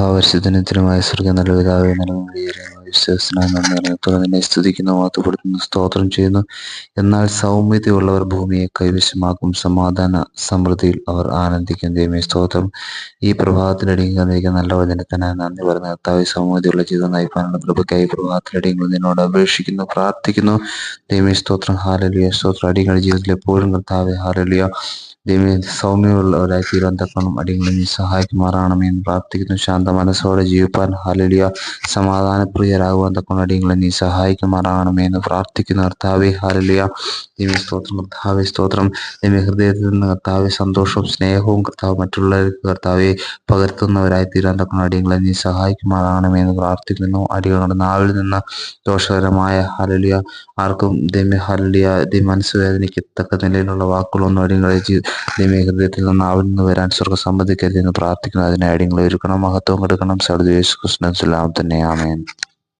മഹാപരിശുദ്ധനത്തിനുമായ സ്വർഗ നല്ല പിതാവേ വിശ്വസനായി നന്ദി തുറന്നിനെ സ്തുതിക്കുന്നു വാത്തുപെടുത്തുന്നു സ്തോത്രം ചെയ്യുന്നു. എന്നാൽ സൗമ്യതയുള്ളവർ ഭൂമിയെ കൈവശമാക്കും. സമാധാന സമൃദ്ധിയിൽ അവർ ആനന്ദിക്കും. ദൈവമേ സ്തോത്രം. ഈ പ്രഭാതത്തിലടിയും തന്നിരിക്കുന്ന നല്ല വചനത്തിനായി നന്ദി പറഞ്ഞ കർത്താവ് സൗമ്യതയുള്ള ജീവിതം നയിക്കാനുള്ള കൃപയ്ക്കായി പ്രഭാതത്തിലടിയങ്ങൾ നിന്നോട് അപേക്ഷിക്കുന്നു പ്രാർത്ഥിക്കുന്നു. ദൈവമേ സ്തോത്രം. ഹാലലിയ. സ്തോത്രം. അടിയങ്ങളുടെ ജീവിതത്തിൽ എപ്പോഴും കർത്താവെ ഹാലലിയ. ദൈവമേ സൗമ്യമുള്ളവരായി തീരാൻ തക്കണം അടിയങ്ങളെ നീ സഹായിക്കുമാറാണമേ പ്രാർത്ഥിക്കുന്നു. ശാന്ത മനസ്സോടെ ജീവിപ്പാൻ. ഹാലലിയ. തക്കണം അടിയങ്ങളെ നീ സഹായിക്കുമാറാകണമേ എന്ന് പ്രാർത്ഥിക്കുന്നു. കർത്താവെ ഹാലലിയ ദൈവ സ്തോത്രം. കർത്താവെ സ്തോത്രം. ദൈവ ഹൃദയത്തിൽ നിന്ന് കർത്താവെ സന്തോഷവും സ്നേഹവും കർത്താവ് മറ്റുള്ളവർക്ക് കർത്താവെ പകർത്തുന്നവരായി തീരാൻ അടിയങ്ങളെ നീ സഹായിക്കുമാറാകണമേ എന്ന് പ്രാർത്ഥിക്കുന്നു. അടികളുടെ നാവിൽ നിന്ന് ദോഷകരമായ ഹലലിയ ആർക്കും ദൈവ ഹലലിയ ദി മനസ്സ് വേദനയ്ക്ക് തക്ക നിലയിലുള്ള വാക്കുകളൊന്നും അടിയങ്ങളെ ദൈവ ഹൃദയത്തിൽ നിന്ന് നാവിൽ നിന്ന് വരാൻ സ്വർഗ സംബന്ധിക്കരുത് എന്ന് പ്രാർത്ഥിക്കുന്നു. അതിനെ അടിയങ്ങളെ ഒരുക്കണം മഹത്വം കൊടുക്കണം. സർദ് യേശു കൃഷ്ണൻ തന്നെ. ആമേൻ.